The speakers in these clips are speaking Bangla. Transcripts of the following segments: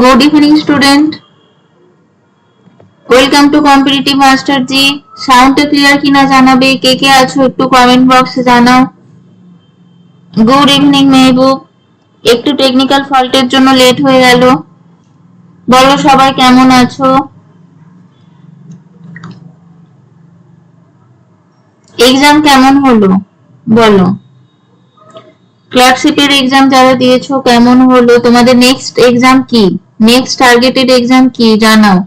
Good evening student welcome to competitive master ji সাউন্ডটা ক্লিয়ার কিনা জানাবে? কে কে আছো একটু কমেন্ট বক্সে জানাও। Good evening Mehboob. একটু টেকনিক্যাল ফল্টের জন্য লেট হয়ে গেল। বলো সবাই কেমন আছো? এক্সাম কেমন হলো? বলো। ক্লার্কশিপের এক্সাম যারা দিয়েছ, কেমন হলো? তোমাদের নেক্সট এক্সাম কি? নেক্সট টার্গেটেড এক্সাম কি? জানাও।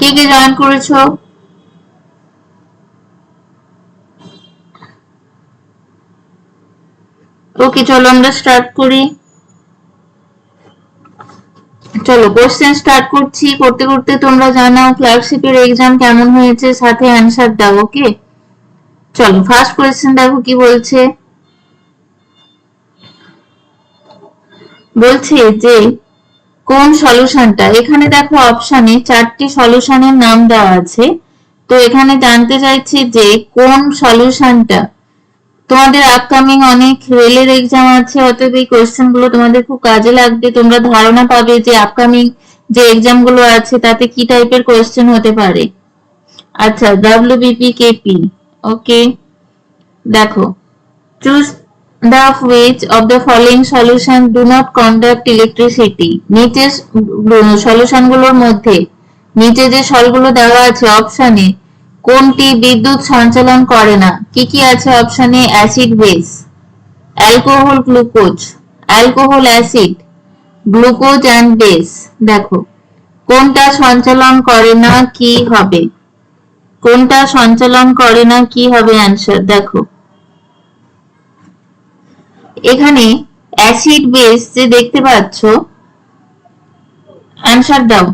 কে কে জয়েন করেছ? ওকে, চলো আমরা স্টার্ট করি। চলো কোশ্চেন স্টার্ট করছি। করতে করতে তোমরা জানাও ক্লার্কশিপের এক্সাম কেমন হয়েছে, সাথে অ্যানসার দাও ওকে চলো ফার্স্ট কোয়েশ্চেন দেখো কি বলছে। বলছে যে কোন সলিউশনটা এখানে দেখো অপশনে চারটি সলিউশনের নাম দেওয়া আছে। তো এখানে জানতে চাইছি যে কোন সলিউশনটা তোমাদের আপকামিং অনেক রেলের এক্সাম আছে, অতএব এই কোয়েশ্চেনগুলো তোমাদের খুব কাজে লাগবে। তোমরা ধারণা পাবে যে আপকামিং যে এক্সামগুলো আছে, তাতে কি টাইপের কোয়েশ্চেন হতে পারে। আচ্ছা ডাব্লিউবিপি কেপি ওকে দেখো choose the which of the following solution do not conduct electricity. নিচে সলিউশনগুলোর মধ্যে, নিচে যে সলগুলো দেওয়া আছে অপশনে কোনটি বিদ্যুৎ সঞ্চালন করে না? কি কি আছে অপশনে acid base alcohol glucose alcohol acid glucose and base দেখো, কোনটা সঞ্চালন করে না, কি হবে? কোনটা সঞ্চালন করে না, কি হবে? অ্যান্সার দেখো এখানে অ্যাসিড বেস যে দেখতে পাচ্ছ অ্যান্সার দাও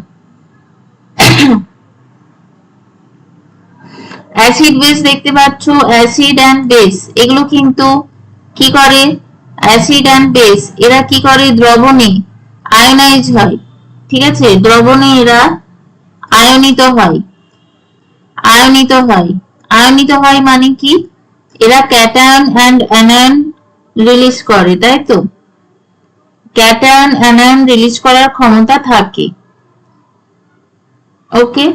অ্যাসিড বেস দেখতে পাচ্ছ অ্যাসিড অ্যান্ড বেস এগুলো কিন্তু কি করে? অ্যাসিড অ্যান্ড বেস এরা কি করে? দ্রবণে আয়নাইজ হয়, ঠিক আছে? দ্রবণে এরা আয়নিত হয় আয়নিত হয়। আয়নিত হয় মানে কি? এরা ক্যাটায়ন অ্যান্ড অ্যানায়ন রিলিজ করে, তাই তো? ক্যাটায়ন অ্যানায়ন রিলিজ করার ক্ষমতা থাকে। ওকে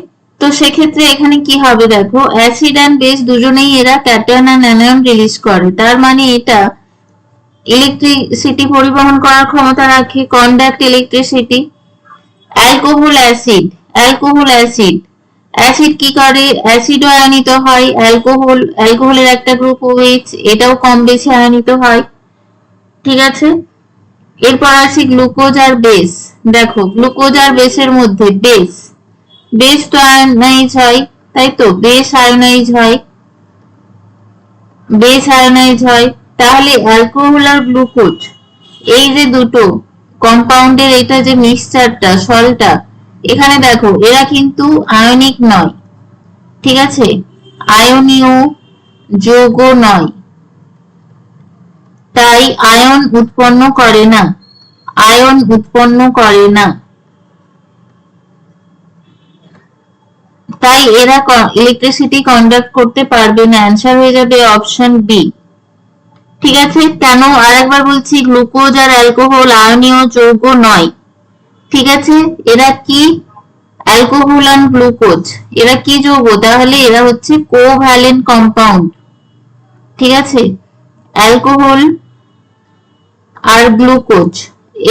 তো সেক্ষেত্রে এখানে কি হবে দেখো অ্যাসিড অ্যান্ড বেস দুজনেই এরা ক্যাটায়ন অ্যান্ড অ্যানায়ন রিলিজ করে। তার মানে এটা ইলেকট্রিসিটি পরিবহন করার ক্ষমতা রাখে conduct electricity alcohol acid alcohol acid acid কি করে? অ্যাসিডও আয়নিত হয় অ্যালকোহল অ্যালকোহলের একটা গ্রুপ ওএইচ এটাও কম বেশি আয়নিত হয়। ঠিক আছে? এরপর আছে গ্লুকোজ আর বেস দেখো গ্লুকোজ আর বেসের মধ্যে বেস বেস তো আয়নাইজ হয়, তাই তো? বেস আয়নাইজ হয়। বেস আয়নাইজ হয়। তাহলে অ্যালকোহল আর গ্লুকোজ এই যে দুটো কম্পাউন্ডের এটা যে মিক্সচারটা সলটা, এখানে দেখো, এরা কিন্তু আয়নিক নয়। ঠিক আছে? আয়নীয় যৌগ নয়। তাই আয়ন উৎপন্ন করে না। আয়ন উৎপন্ন করে না। তাই এরা ইলেকট্রিসিটি কন্ডাক্ট করতে পারবে না। অ্যান্সার হয়ে যাবে অপশন বি ঠিক আছে? কেন? আরেকবার বলছি গ্লুকোজ আর অ্যালকোহল আয়নীয় যৌগ নয়। ঠিক আছে? এরা কি? অ্যালকোহল অ্যান্ড গ্লুকোজ এরা কি যৌগ? তাহলে এরা হচ্ছে কোভ্যালেন্ট কম্পাউন্ড ঠিক আছে? অ্যালকোহল আর গ্লুকোজ,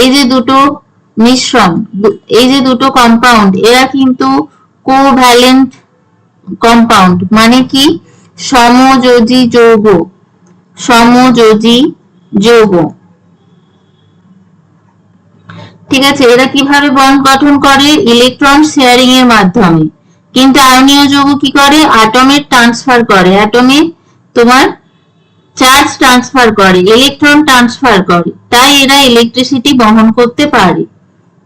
এই যে দুটো মিশ্রণ, এই যে দুটো কম্পাউন্ড এরা কিন্তু কোভ্যালেন্ট কম্পাউন্ড মানে কি? সমযোজী যৌগ সমযোজী যৌগ। ঠিক আছে, এরা কীভাবে বন্ড গঠন করে? ইলেকট্রন শেয়ারিং এর মাধ্যমে। কিন্তু আয়নীয় যৌগ কি করে? অ্যাটমের ট্রান্সফার করে। অ্যাটমে তোমার চার্জ ট্রান্সফার করে ইলেকট্রন ট্রান্সফার করে, তাই এরা ইলেকট্রিসিটি বহন করতে পারে।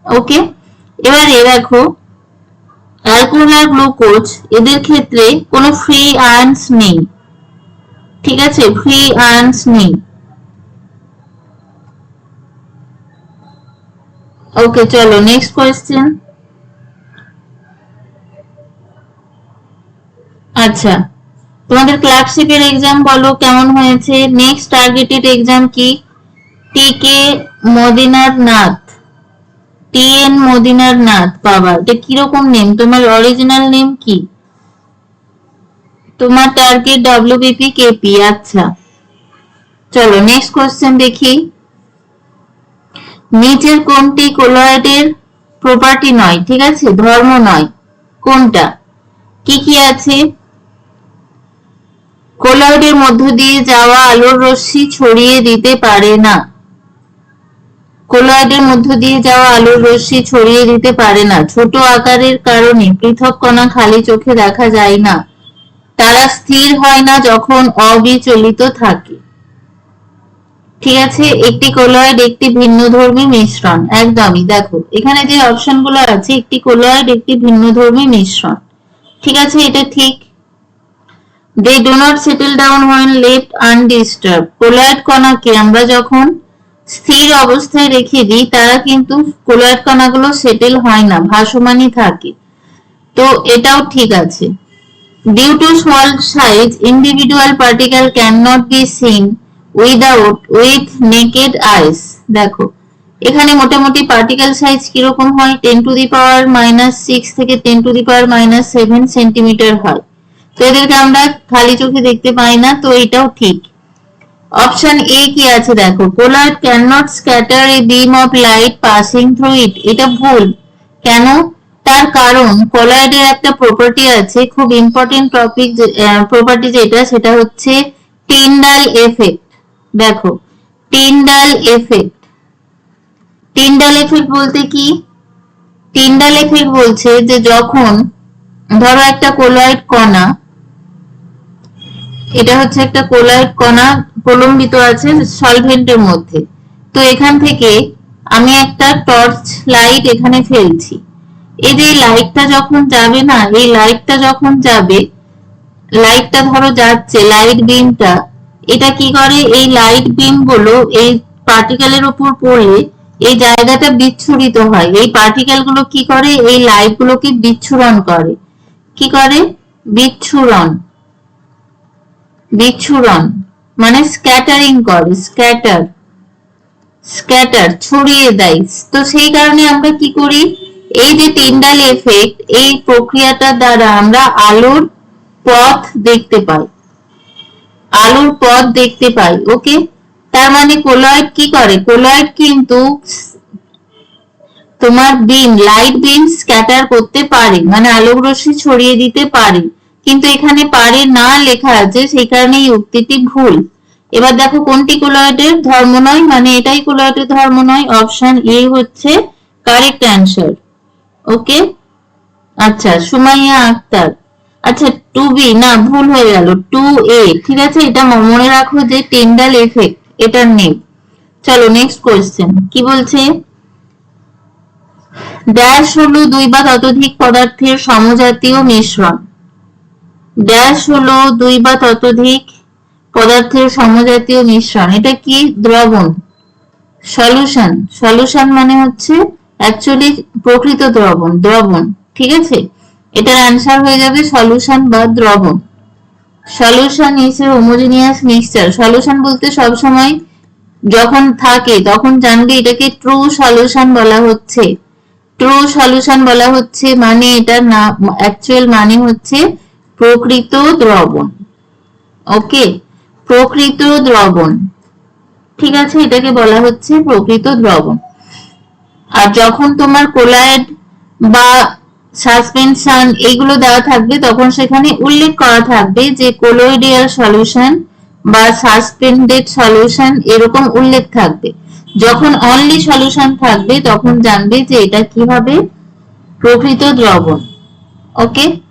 ওকে এবারে দেখো অ্যালকোহল আর গ্লুকোজ এদের ক্ষেত্রে কোনো ফ্রি আয়ন্স নেই। ঠিক আছে? ফ্রি আয়ন্স নেই। ওকে চলো নেক্সট কোয়েশ্চেন আচ্ছা। তোমাদের ক্লার্কশিপের এক্সাম বলো, কেমন হয়েছে? নেক্সট টার্গেটেড এক্সাম কি? টিকে মদিনার নাথ টিএন মদিনার নাথ বাবা, এটা কীরকম নেম তোমার অরিজিনাল নেম কি? তোমার টার্গেট ডব্লিউবিপি কেপি আচ্ছা। চলো নেক্সট কোশ্চেন দেখি। নিচের কোনটি কোলয়েডের প্রপার্টি নয়, ঠিক আছে? ধর্ম নয়। কোনটা? কি কি আছে? কোলয়েডের মধ্য দিয়ে যাওয়া আলোর রশ্মি ছড়িয়ে দিতে পারে না। কোলয়েডের মধ্য দিয়ে যাওয়া আলোর রশ্মি ছড়িয়ে দিতে পারে না। ছোট আকারের কারণে পৃথক কণা খালি চোখে দেখা যায় না। তারা স্থির হয় না যখন অবিচলিত থাকে। ঠিক আছে, একটি কোলয়েড একটি ভিন্ন ধর্মী মিশ্রণ। একদমই, দেখো, এখানে যে অপশনগুলো আছে, একটি কোলয়েড একটি ভিন্ন ধর্মী মিশ্রণ। ঠিক আছে, এটা ঠিক। They do not settle down when left undisturbed colloid কণাকে আমরা যখন স্থির অবস্থায় রেখে দিই, তারা কিন্তু কোলয়েড কণাগুলো সেটেল হয় না, ভাসমানই থাকে। তো এটাও ঠিক আছে। Due to small size individual particle can not be seen without with naked eyes দেখো, এখানে মোটামুটি পার্টিকেল সাইজ কীরকম হয়? Ten to the power minus six থেকে ten to the power minus seven centimetre হয়। তো এদেরকে আমরা খালি চোখে দেখতে পাই না, তো এটাও ঠিক। অপশন এ কি আছে দেখো? Colloid can not scatter a beam of light passing through it এটা ভুল। কেন? তার কারণ কোলাইডের একটা প্রপার্টি আছে, খুব ইম্পর্টেন্ট টপিক প্রপার্টি যেটা, সেটা হচ্ছে টিন্ডাল এফেক্ট দেখো টিন্ডাল এফেক্ট টিন্ডাল এফেক্ট বলতে কি? টিন্ডাল এফেক্ট বলছে যে যখন ধরো একটা কোলয়েড কণা এটা হচ্ছে একটা কোলয়েড কণা প্রলম্বিত আছে সলভেন্টের মধ্যে। তো এখান থেকে আমি একটা টর্চ লাইট এখানে ফেলছি। এই যে লাইটটা যখন যাবে না, এই লাইটটা যখন যাবে লাইটটা ধরো যাচ্ছে লাইট বিমটা এটা কি করে? এই লাইট বিমগুলো এই পার্টিকেলের উপর পড়লে এই জায়গাটা বিচ্ছুরিত হয়। এই পার্টিকেলগুলো কি করে? এই লাইট গুলোকে বিচ্ছুরণ করে। কি করে? বিচ্ছুরণ। বিচ্ছুরণ মানে স্ক্যাটারিং করে স্ক্যাটার স্ক্যাটার ছড়িয়ে দেয়। তো সেই কারণে আমরা কি করি? এই যে টিন্ডাল এফেক্ট এই প্রক্রিয়াটার দ্বারা আমরা আলোর পথ দেখতে পাই। আলোর পথ দেখতে পাই, ওকে? তার মানে কোলয়েড কি করে? কোলয়েড কিন্তু তোমার বিম লাইট বিম স্ক্যাটার করতে পারে মানে আলোক রশ্মি ছড়িয়ে দিতে পারে। কিন্তু এখানে পারে না লেখা আছে, সেই কারণে এই উক্তিটি ভুল। এবার দেখো কোনটি কোলয়েডের ধর্ম নয় মানে এটাই কোলয়েডের ধর্ম নয়, অপশন এ হচ্ছে কারেক্ট অ্যান্সার ওকে? আচ্ছা সুমাইয়া আক্তার। আচ্ছা টু বি না, ভুল হয়ে গেল। টু এ ঠিক আছে, এটা মনে রাখো যে টেন্ডাল এফেক্ট এটার নেই চলো নেক্সট কোয়েশ্চেন কি বলছে? ড্যাশ হলো দুই বা ততোধিক পদার্থের সমজাতীয় মিশ্রণ। ড্যাশ হলো দুই বা ততোধিক পদার্থের সমজাতীয় মিশ্রণ। এটা কি? দ্রবণ। সলিউশন সলিউশন মানে হচ্ছে অ্যাকচুয়ালি প্রকৃত দ্রবণ দ্রবণ, ঠিক আছে? এটার অ্যান্সার হয়ে যাবে সলিউশন বা দ্রবণ। Solution is a homogeneous mixture solution বলতে সব সময় যখন থাকে, তখন জানবে এটাকে ট্রু সলিউশন বলা হচ্ছে। ট্রু সলিউশন বলা হচ্ছে মানে এটা না অ্যাকচুয়াল মানে হচ্ছে প্রকৃত দ্রবণ। ওকে? প্রকৃত দ্রবণ। ঠিক আছে, এটাকে বলা হচ্ছে প্রকৃত দ্রবণ। আর যখন তোমার কোলায়েড বা সাসপেনশন এগুলো দেওয়া থাকবে, তখন সেখানে উল্লেখ করা থাকবে যে কোলোইডিয়াল সলিউশন বা সাসপেন্ডেড সলিউশন এরকম উল্লেখ থাকবে। যখন অনলি সলিউশন থাকবে, তখন জানবে যে এটা কি হবে প্রকৃত দ্রবণ। ওকে?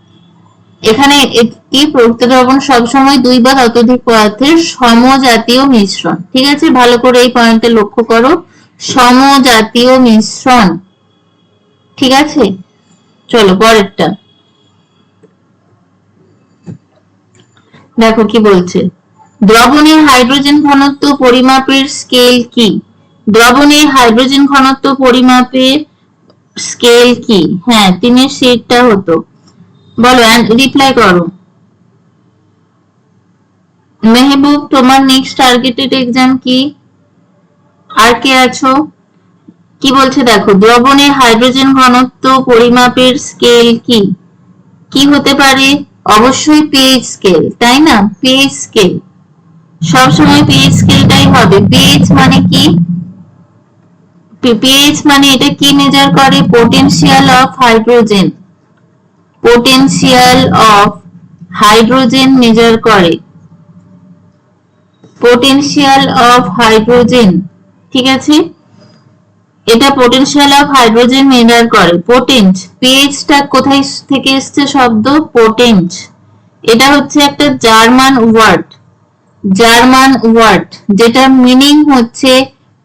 এখানে একটি দ্রবণ সবসময় দুই বা ততোধিক পদার্থের সমজাতীয় মিশ্রণ। ঠিক আছে? ভালো করে এই পয়েন্টে লক্ষ্য করো। সমজাতীয় মিশ্রণ। ঠিক আছে? চলো, পরেরটা। দেখো কি বলছে। দ্রবণের হাইড্রোজেন ঘনত্ব পরিমাপের স্কেল কি? দ্রবণের হাইড্রোজেন ঘনত্ব পরিমাপের স্কেল কি? হ্যাঁ তিনের সেটটা হতো। বলো রিপ্লাই করো। মেহবুব, তোমার নেক্সট টার্গেটেড এক্সাম কি? আর কে আছো? কি বলছে দেখো দ্রবণের হাইড্রোজেন ঘনত্ব পরিমাপের স্কেল কি? কি হতে পারে? অবশ্যই পেজ স্কেল তাই না? পেজ স্কেল সবসময় পেজ স্কেলটাই হবে। পিএইচ মানে কি? পিএইচ মানে এটা কি মেজার করে? Potential of hydrogen potential of hydrogen measure করে। পোটেনশিয়াল অফ হাইড্রোজেন ঠিক আছে? এটা পোটেনশিয়াল অফ হাইড্রোজেন মেজার করে। পোটেন্ট পেজটা কোথায় থেকে এসছে শব্দ? পোটেন্ট এটা হচ্ছে একটা জার্মান ওয়ার্ড। জার্মান ওয়ার্ড, যেটা মিনিং হচ্ছে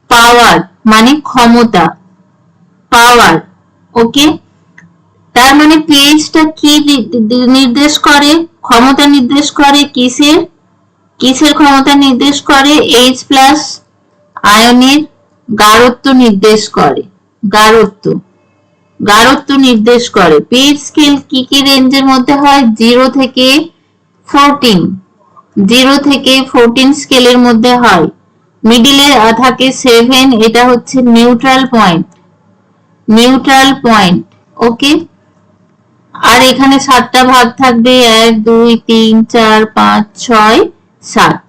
পাওয়ার মানে ক্ষমতা। পাওয়ার ওকে তার মানে পেজটা কি নির্দেশ করে? ক্ষমতা নির্দেশ করে কিসের? কিসের ক্ষমতা নির্দেশ করে? এইচ প্লাস আয়নের গাঢ়ত্ব নির্দেশ করে। গাঢ়ত্ব। গাঢ়ত্ব নির্দেশ করে। পেজ স্কেল কি কি রেঞ্জের মধ্যে হয়? জিরো থেকে ফোরটিন জিরো থেকে ফোরটিন স্কেলের মধ্যে হয়। মিডিলে থাকে সেভেন এটা হচ্ছে neutral point neutral point okay আর এখানে সাতটা ভাগ থাকবে, এক, দুই, তিন, চার, পাঁচ, ছয়, সাত।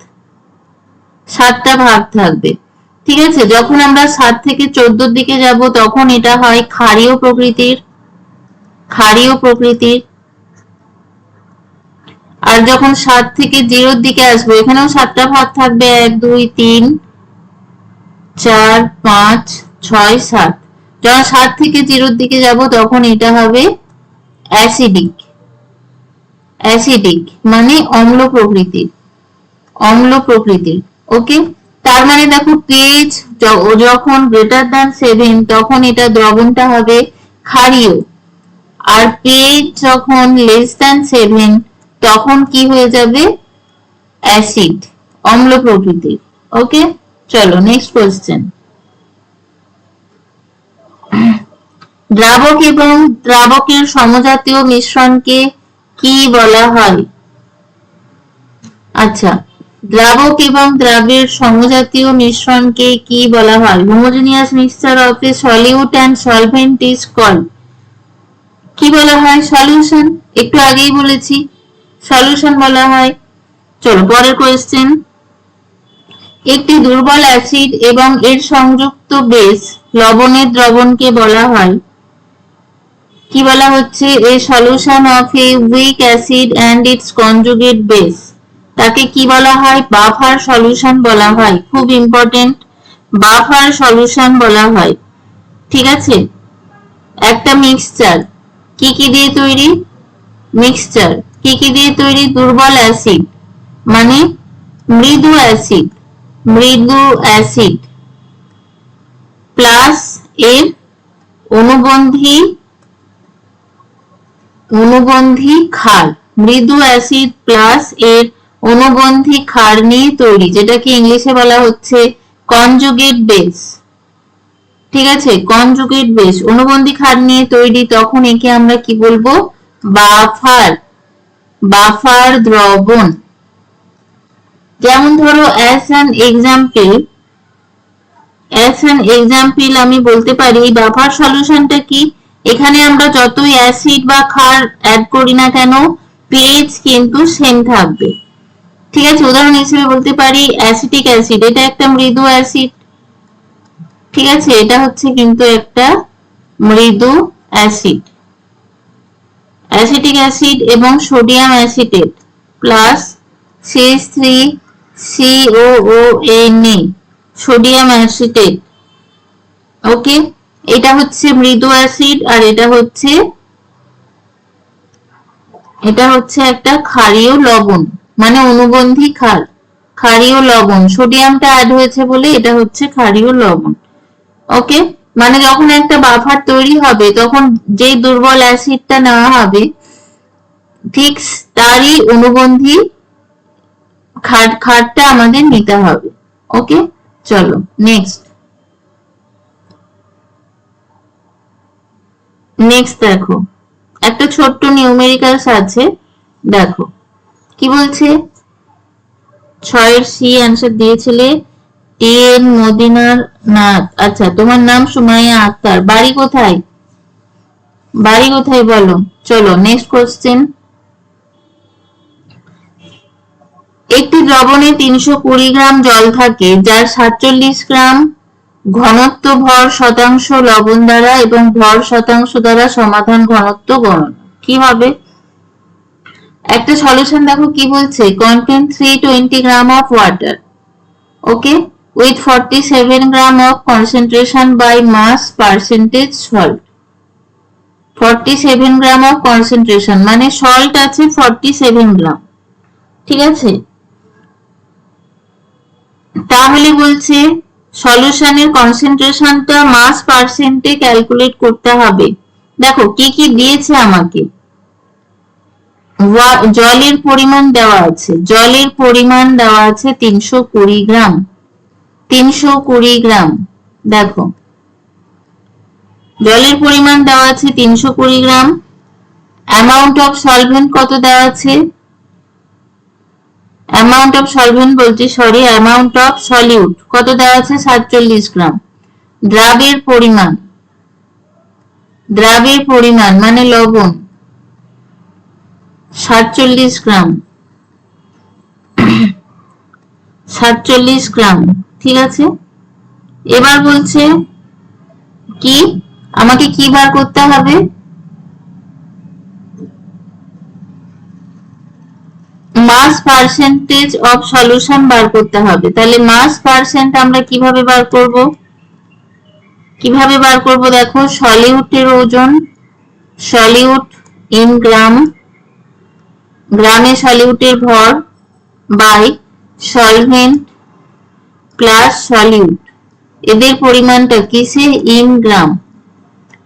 সাতটা ভাগ থাকবে। ঠিক আছে? যখন আমরা সাত থেকে চোদ্দোর দিকে যাব, তখন এটা হয় ক্ষারীয় প্রকৃতির ক্ষারীয় প্রকৃতির। আর যখন সাত থেকে জিরোর দিকে আসব, এখানেও সাতটা ভাগ থাকবে, এক, দুই, তিন, চার, পাঁচ, ছয়, সাত। যখন সাত থেকে জিরোর দিকে যাব, তখন এটা হবে অ্যাসিডিক অ্যাসিডিক মানে অম্ল প্রকৃতির অম্ল প্রকৃতির ওকে তার মানে দেখো পেজ যখন গ্রেটার দ্যান সেভেন তখন এটা দ্রবণটা হবে ক্ষারীয়। আর পেজ যখন লেস দ্যান সেভেন তখন কি হয়ে যাবে? অ্যাসিড অম্ল প্রকৃতির ওকে চলো নেক্সট কোয়েশ্চেন দ্রাবক এবং দ্রাবকের সমজাতীয় মিশ্রণকে কি বলা হয়? আচ্ছা দ্রাবক এবং দ্রাবের সমজাতীয় মিশ্রণকে কি বলা হয়? Homogeneous mixture of a solute and solvent is called. কি বলা হয়? সলিউশন? একটু আগেই বলেছি। সলিউশন বলা হয়, চলো পরের কোয়েশ্চেন একটি দুর্বল অ্যাসিড এবং এর সংযুক্ত বেস লবণের দ্রবণকে বলা হয়। কি বলা হচ্ছে? A solution of a weak acid and its conjugate base তাকে কি বলা হয়? বাফার সলিউশন বলা হয়। খুব ইম্পর্টেন্ট বাফার সলিউশন বলা হয়। ঠিক আছে? একটা মিক্সচার কি কি দিয়ে তৈরি? মিক্সচার কি কি দিয়ে তৈরি? দুর্বল অ্যাসিড মানে মৃদু অ্যাসিড মৃদু অ্যাসিড প্লাস এর অনুবন্ধী অনুবন্ধী ক্ষার মৃদু অ্যাসিড প্লাস এর অনুবন্ধী ক্ষার নিয়ে তৈরি, যেটাকে ইংলিশে বলা হচ্ছে কনজুগেট বেস ঠিক আছে? কনজুগেট বেস অনুবন্ধী ক্ষার নিয়ে তৈরি, তখন একে আমরা কি বলব? বাফার বাফার দ্রবণ। যেমন ধরো as an example as an example আমি বলতে পারি, বাফার সলিউশনটা কি? এখানে আমরা যতই অ্যাসিড বা ক্ষার অ্যাড করি না কেন পিএইচ কিন্তু সেম থাকবে। ঠিক আছে? উদাহরণ হিসেবে বলতে পারি অ্যাসিটিক অ্যাসিড এটা একটা মৃদু অ্যাসিড ঠিক আছে? এটা হচ্ছে কিন্তু একটা মৃদু অ্যাসিড অ্যাসিটিক অ্যাসিড এবং sodium acetate plus C S three C O O N A sodium acetate okay এটা হচ্ছে মৃদু অ্যাসিড আর এটা হচ্ছে এটা হচ্ছে একটা ক্ষারীয় লবণ মানে অনুবন্ধী ক্ষার, ক্ষারীয় লবণ। সোডিয়ামটা অ্যাড হয়েছে বলে এটা হচ্ছে ক্ষারীয় লবণ। ওকে মানে যখন একটা বাফার তৈরি হবে, তখন যে দুর্বল অ্যাসিডটা নেওয়া হবে, ঠিক তারই অনুবন্ধী খাট খাটটা আমাদের নিতে হবে। ওকে চলো নেক্সট নেক্সট দেখো। একটা ছোট্ট নিউমেরিক্যালস আছে দেখো। কি বলছে? ছয়ের সি দিয়েছিলে এন মদিনার নাথ। আচ্ছা তোমার নাম সুমাইয়া আক্তার। বাড়ি কোথায়? বাড়ি কোথায় বলো? চলো নেক্সট কোশ্চেন একটি দ্রবণে তিনশো কুড়ি গ্রাম জল থাকে, যার সাতচল্লিশ গ্রাম ঘনত্ব ভর শতাংশ লবণ দ্বারা এবং ভর শতাংশ দ্বারা সমাধান ঘনত্ব গণনা। কি হবে? একটা সলিউশন দেখো কি বলছে। Three twenty gram of water okay with forty seven gram of concentration by mass percentage salt forty seven gram of concentration মানে সল্ট আছে ফর্টি সেভেন গ্রাম ঠিক আছে? তাহলে বলছে সলিউশনের কনসেন্ট্রেশনটা মাস পার্সেন্টে ক্যালকুলেট করতে হবে। দেখো, কি কি দিয়েছে আমাকে? জলের পরিমাণ দেওয়া আছে। জলের পরিমাণ দেওয়া আছে তিনশো কুড়ি গ্রাম। তিনশো কুড়ি গ্রাম। দেখো। জলের পরিমাণ দেওয়া আছে তিনশো কুড়ি গ্রাম। অ্যামাউন্ট অফ সলভেন্ট কত দেওয়া আছে? অ্যামাউন্ট অফ সলভেন্ট বলছি সরি অ্যামাউন্ট অফ সলিউট কত দেওয়া আছে? সাতচল্লিশ গ্রাম। দ্রাবের পরিমাণ দ্রাবের পরিমাণ মানে লবণ, সাতচল্লিশ গ্রাম। সাতচল্লিশ গ্রাম, ঠিক আছে? এবার বলছে কি? আমাকে কি বার করতে হবে? মাস পার্সেন্টেজ অফ সলিউশন বার করতে হবে। তাহলে মাস পার্সেন্ট আমরা কীভাবে বার করব? কীভাবে বার করব দেখো? সলিউটের ওজন সলিউট ইন গ্রাম গ্রামে সলিউটের ভর বাই সলভেন্ট প্লাস সলিউট এদের পরিমাণটা কিসে? ইন গ্রাম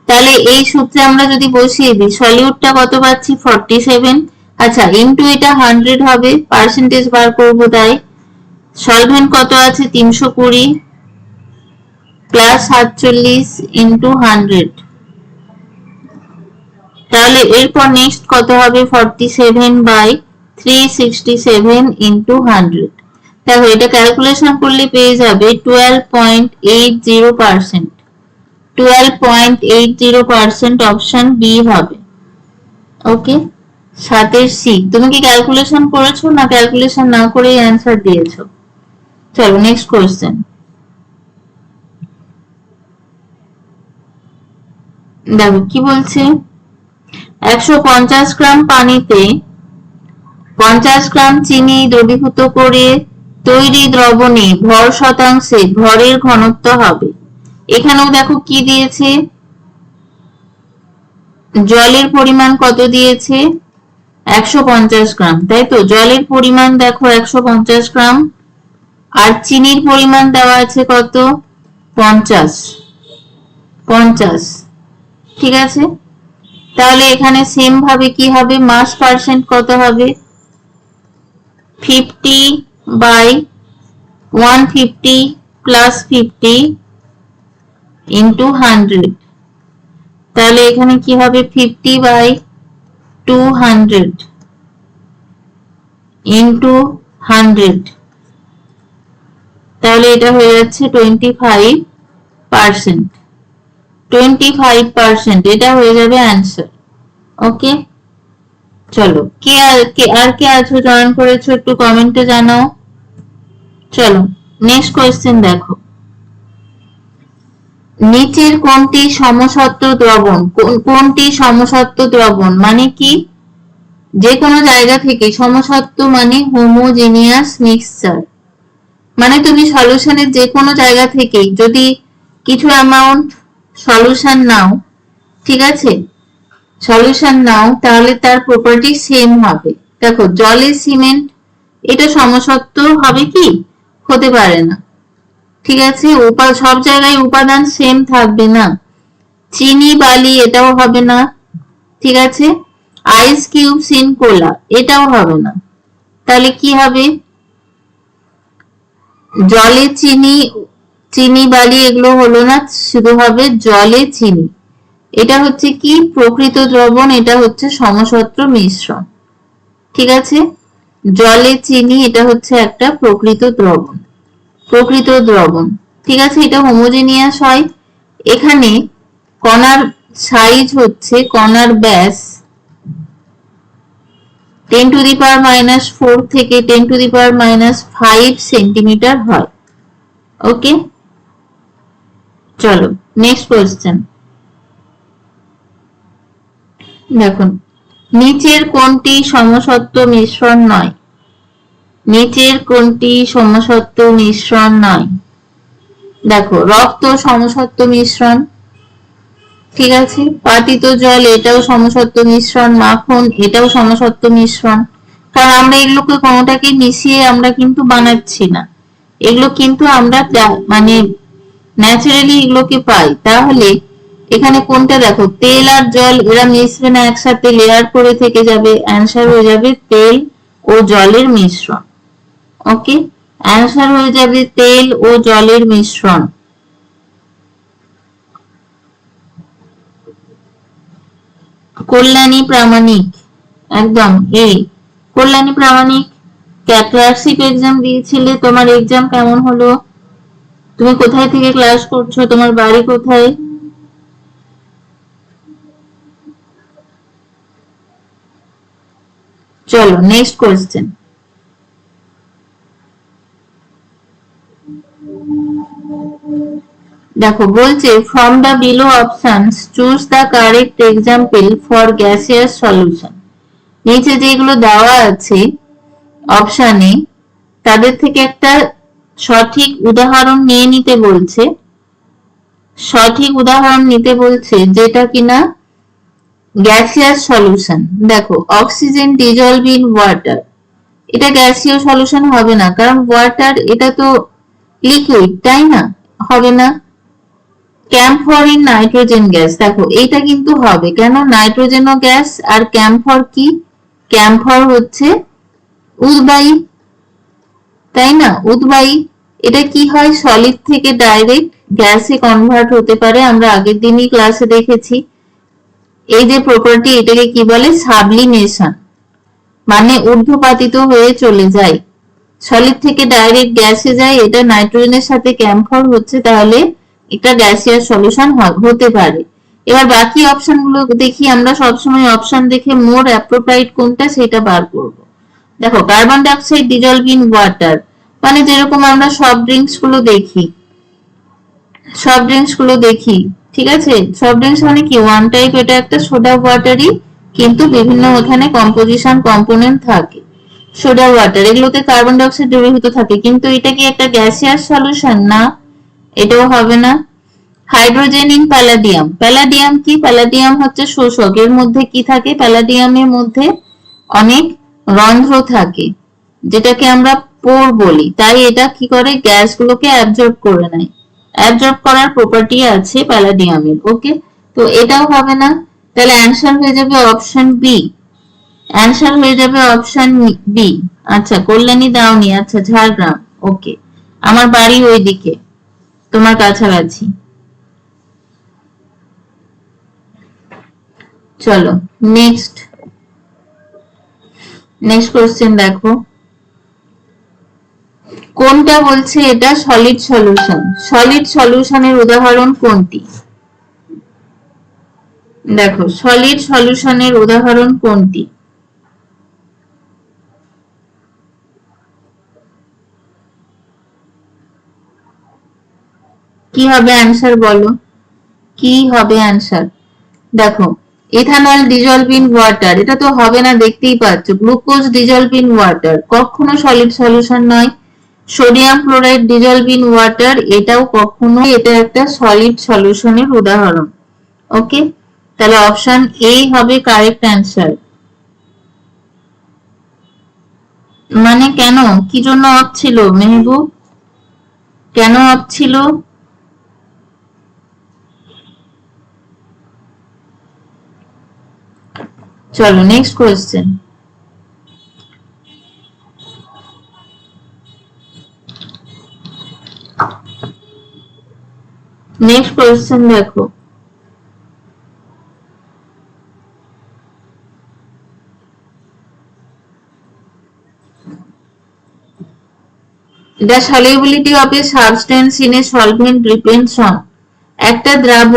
তাহলে এই সূত্রে আমরা যদি বসিয়ে দিই সলিউটটা কত পাচ্ছি? ফর্টি সেভেন আচ্ছা ইনটু এটা হান্ড্রেড হবে পার্সেন্টেজ বার করব তাই। সলভেন্ট কত আছে? তিনশো কুড়ি প্লাস সাতচল্লিশ ইন্টু হান্ড্রেড তাহলে এরপর নেক্সট কত হবে? Forty seven by three sixty seven into hundred দেখো, এটা ক্যালকুলেশন করলে পেয়ে যাবে twelve point eight zero percent twelve point eight zero percent option B হবে। ওকে সাতের সি তুমি কি ক্যালকুলেশন করেছ না ক্যালকুলেশন না করেই অ্যান্সার দিয়েছ? চলো নেক্সট কোয়েশ্চেন দেখো, কি বলছে? একশো পঞ্চাশ গ্রাম পানিতে পঞ্চাশ গ্রাম চিনি দ্রবীভূত করে তৈরি দ্রবণে ভর শতাংশে ভরের ঘনত্ব হবে। এখানেও দেখো কি দিয়েছে? জলের পরিমাণ কত দিয়েছে? একশো পঞ্চাশ গ্রাম। তাই তো জলের পরিমাণ দেখো একশো পঞ্চাশ গ্রাম। আর চিনির পরিমাণ দেওয়া আছে কত? পঞ্চাশ। পঞ্চাশ। ঠিক আছে? তাহলে এখানে সেম ভাবে কি হবে? মাস পার্সেন্ট কত হবে? Fifty by one fifty plus fifty into hundred তাহলে এখানে কি হবে? Fifty by two hundred into hundred তাহলে এটা হয়ে যাচ্ছে twenty five percent twenty five percent এটা হয়ে যাবে অ্যান্সার ওকে চলো, কে আর কে আর কে আছো জয়েন করেছ একটু কমেন্টে জানাও। চলো নেক্সট কোয়েশ্চেন দেখো। নিচের কোনটি সমসত্ব দ্রবণ? কোনটি সমসত্ব দ্রবণ? মানে কি? যে কোনো জায়গা থেকে। সমসত্ব মানে হোমোজেনিয়াস মিক্সচার মানে তুমি সলিউশনের যে কোনো জায়গা থেকে যদি কিছু অ্যামাউন্ট সলিউশন নাও, ঠিক আছে? সলিউশন নাও, তাহলে তার প্রপার্টি সেম হবে। দেখো, জলে সিমেন্ট এটা সমসত্ব হবে কি? হতে পারে না। ঠিক আছে? উপা সব জায়গায় উপাদান সেম থাকবে না। চিনি, বালি, এটাও হবে না। ঠিক আছে? আইস কিউব সিন কোলা এটাও হবে না। তাহলে কি হবে? জলে চিনি চিনি, বালি এগুলো হলো না, শুধু হবে জলে চিনি। এটা হচ্ছে কি? প্রকৃত দ্রবণ, এটা হচ্ছে সমসত্র মিশ্রণ। ঠিক আছে? জলে চিনি, এটা হচ্ছে একটা প্রকৃত দ্রবণ। প্রকৃত দ্রবণ। ঠিক আছে, এটা হোমোজেনিয়াস হয়। এখানে কণার সাইজ হচ্ছে, কণার ব্যাস ten to the power minus four থেকে ten to the power minus five centimetre হয়। ওকে চলো নেক্সট কোয়েশ্চেন দেখুন, নিচের কোনটি সমসত্ব মিশ্রণ নয়? নিচের কোনটি সমসত্ব মিশ্রণ নয়? দেখো, রক্ত সমসত্ব মিশ্রণ, ঠিক আছে? পাতিত জল, এটাও সমসত্ব মিশ্রণ, মাখন, এটাও সমসত্ব মিশ্রণ। কারণ আমরা এগুলোকে কোনোটাকে মিশিয়ে আমরা কিন্তু বানাচ্ছি না। এগুলো কিন্তু আমরা মানে ন্যাচারালি এগুলোকে পাই। তাহলে এখানে কোনটা দেখো? তেল আর জল, এরা মিশবে না, একসাথে লেয়ার করে থেকে যাবে। অ্যান্সার হয়ে যাবে তেল ও জলের মিশ্রণ। ওকে অ্যান্সার হয়ে যাবে তেল ও জলের মিশ্রণ। কল্যাণী প্রামাণিক। একদম এ কল্যাণী প্রামাণিক ক্লাসিক এক্সাম দিয়েছিলে, তোমার এক্সাম কেমন হলো? তুমি কোথায় থেকে ক্লাস করছ? তোমার বাড়ি কোথায়? চলো নেক্সট কোয়েশ্চেন দেখো, বলছে from the below options choose the correct example for gaseous solution নিচে যেগুলো দেওয়া আছে অপশানে তাদের থেকে একটা সঠিক উদাহরণ নিয়ে নিতে বলছে। সঠিক উদাহরণ নিতে বলছে যেটা কিনা গ্যাসিয়াস সলিউশন দেখো অক্সিজেন ডিজলভ ইন ওয়াটার এটা গ্যাসীয় সলিউশন হবে না, কারণ ওয়াটার এটা তো লিকুইড তাই না? হবে না? ক্যাম্পফর ইন নাইট্রোজেন গ্যাস দেখো এটা কিন্তু হবে। কেন? নাইট্রোজেনও গ্যাস আর ক্যাম্পফর কি? ক্যাম্পফর হচ্ছে উদ্বায়ী। তাই না? উদ্বায়ী। এটা কি হয়? সলিড থেকে ডাইরেক্ট গ্যাসে কনভার্ট হতে পারে। আমরা আগের দিনই ক্লাসে দেখেছি। এই যে প্রপার্টি এটাকে কি বলে? সাবলিমেশন মানে ঊর্ধ্বপাতিত হয়ে চলে যায়। সলিড থেকে ডাইরেক্ট গ্যাসে যায়, এটা নাইট্রোজেনের সাথে ক্যাম্ফর হচ্ছে, তাহলে এটা গ্যাসিয়াস সলিউশন হতে পারে। এবার বাকি অপশনগুলো দেখি, আমরা সবসময় অপশন দেখে মোর অ্যাপ্রোপ্রাইট কোনটা সেটা বার করব। দেখো, carbon dioxide dissolve in water. মানে যেরকম আমরা সব ড্রিঙ্কসগুলো দেখি। সব ড্রিঙ্কসগুলো দেখি, ঠিক আছে? সব ড্রিঙ্কস মানে কি? ওয়ান টাইপ এটা একটা সোডা ওয়াটারই, কিন্তু বিভিন্ন ওখানে কম্পোজিশন কম্পোনেন্ট থাকে। সোডা ওয়াটার, এগুলোতে কার্বন ডাইঅক্সাইড দ্রবীভূত থাকে। কিন্তু এটা কি একটা গ্যাসিয়াস সলিউশন না, এটাও হবে না। হাইড্রোজেন ইন প্যালাডিয়াম প্যালাডিয়াম কি? প্যালাডিয়াম হচ্ছে শোষক। এর মধ্যে কি থাকে? প্যালাডিয়ামের মধ্যে অনেক রন্ধ্র থাকে, যেটাকে আমরা পোর বলি। তাই এটা কি করে? গ্যাসগুলোকে অ্যাবজর্ব করে নেয়। অ্যাবজর্ব করার প্রপার্টি আছে প্যালাডিয়ামের ওকে তো এটাও হবে না। তাহলে অ্যান্সার হয়ে যাবে অপশন বি অ্যান্সার হয়ে যাবে অপশন বি। আচ্ছা কল্যাণী দাওনি আচ্ছা ঝাড়গ্রাম, ওকে। আমার বাড়ি ওইদিকে, তোমার কাছাকাছি। চলো নেক্সট নেক্সট কোশ্চেন দেখো। কোনটা বলছে এটা? সলিড সলিউশন সলিড সলিউশনের উদাহরণ কোনটি? দেখো সলিড সলিউশনের উদাহরণ কোনটি? কি হবে অ্যান্সার বলো? কি হবে অ্যান্সার দেখো ইথানল ডিজলভ ইন ওয়াটার এটা তো হবে না, দেখতেই পাচ্ছ। গ্লুকোজ ডিজলভ ইন ওয়াটার কখনো সলিড সলিউশন নয়। Sodium chloride dissolve in water এটাও কখনো এটা একটা সলিড সলিউশনের উদাহরণ। ওকে তাহলে অপশন এ হবে কারেক্ট অ্যান্সার মানে কেন? কি জন্য অফ ছিল, মেহবুব? কেন অফ ছিল? চলো নেক্সট কোয়েশ্চেন নেক্সট কোয়েশ্চেন দেখো The solubility of a substance in a solvent depends on একটা দ্রাব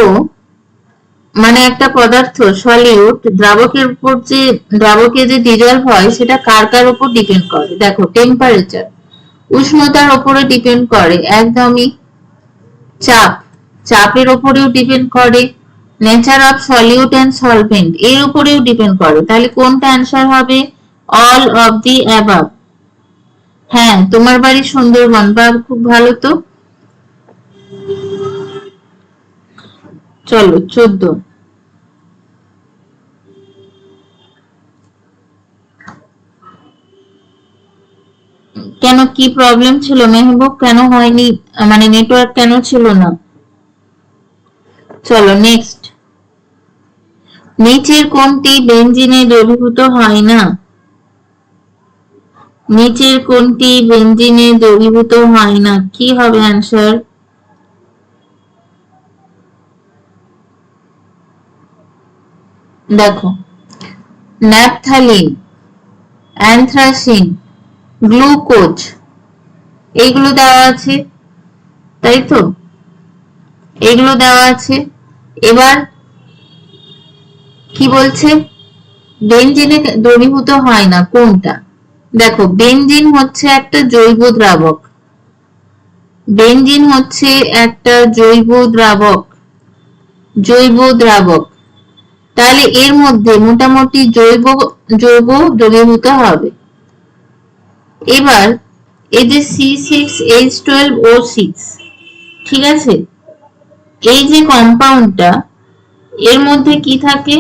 মানে একটা পদার্থ সলিউট দ্রাবকের উপর যে, দ্রাবকে যে ডিজলভ হয়, সেটা কার কার উপর ডিপেন্ড করে? দেখো টেম্পারেচার উষ্ণতার উপরে ডিপেন্ড করে, একদমই চাপ, চাপের উপরেও ডিপেন্ড করে nature of solute and solvent এর উপরেও ডিপেন্ড করে। তাহলে কোনটা অ্যান্সার হবে? অল অফ দি অ্যাবাব হ্যাঁ তোমার বাড়ি সুন্দরবন বা খুব ভালো তো? চলো, চোদ্দ। কেন কি প্রবলেম ছিল? মেহবুব কেন হয়নি? মানে নেটওয়ার্ক কেন ছিল না? চলো নেক্সট নিচের কোনটি বেঞ্জিনে দ্রবীভূত হয় না? নিচের কোনটি বেঞ্জিনে দ্রবীভূত হয় না। কি হবে অ্যান্সার দেখো, ন্যাপথালিন, অ্যান্থ্রাসিন গ্লুকোজ। এইগুলো দেওয়া আছে, তাই তো? এগুলো দেওয়া আছে। এবার কি বলছে? বেঞ্জিনে দ্রবীভূত হয় না, কোনটা? দেখো বেঞ্জিন হচ্ছে একটা জৈব দ্রাবক। বেঞ্জিন হচ্ছে একটা জৈব দ্রাবক জৈব দ্রাবক। তাহলে এর মধ্যে মোটামুটি জৈব জৈব দ্রবীভূত হবে। এবার এই যে C six H twelve O six ঠিক আছে? এই যে কম্পাউন্ডটা এর মধ্যে কি থাকে?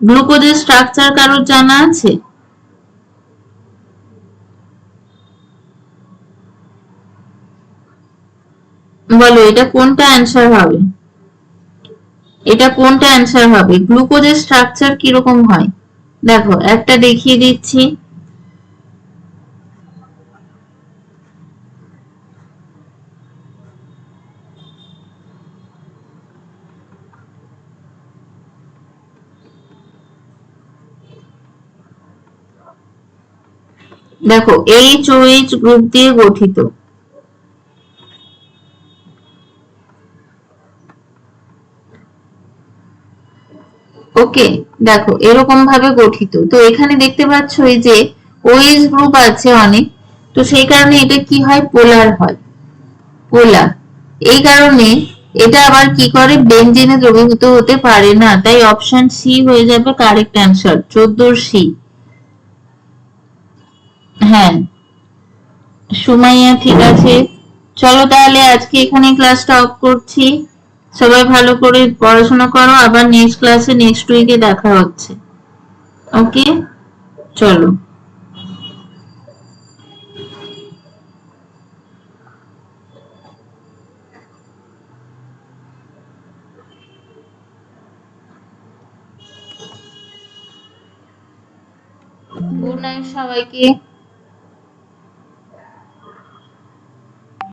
গ্লুকোজের স্ট্রাকচার কারোর জানা আছে? বলো, এটা কোনটা অ্যান্সার হবে? এটা কোনটা অ্যান্সার হবে? গ্লুকোজের স্ট্রাকচার কীরকম হয়? দেখো, একটা দেখিয়ে দিচ্ছি। দেখো এইচ ও এইচ গ্রুপ দিয়ে গঠিত। ওকে, দেখো, এরকম ভাবে গঠিত। তো এখানে দেখতে পাচ্ছ যে ওএস গ্রুপ আছে অনেক, তো সেই কারণে এটা কি হয়? পোলার হয়। পোলার। এই কারণে এটা আবার কি করে? বেঞ্জিনে দ্রবীভূত হতে পারে না, তাই অপশন সি হয়ে যাবে কারেক্ট অ্যান্সার, চোদ্দোর সি। হ্যাঁ। সুমাইয়া, ঠিক আছে। চলো তাহলে আজকে এখানে ক্লাসটা অফ করছি। সবাই ভালো করে পড়াশোনা করো, আবার নেক্সট ক্লাসে নেক্সট উইকে দেখা হচ্ছে। ওকে? চলো। গুড নাইট সবাইকে।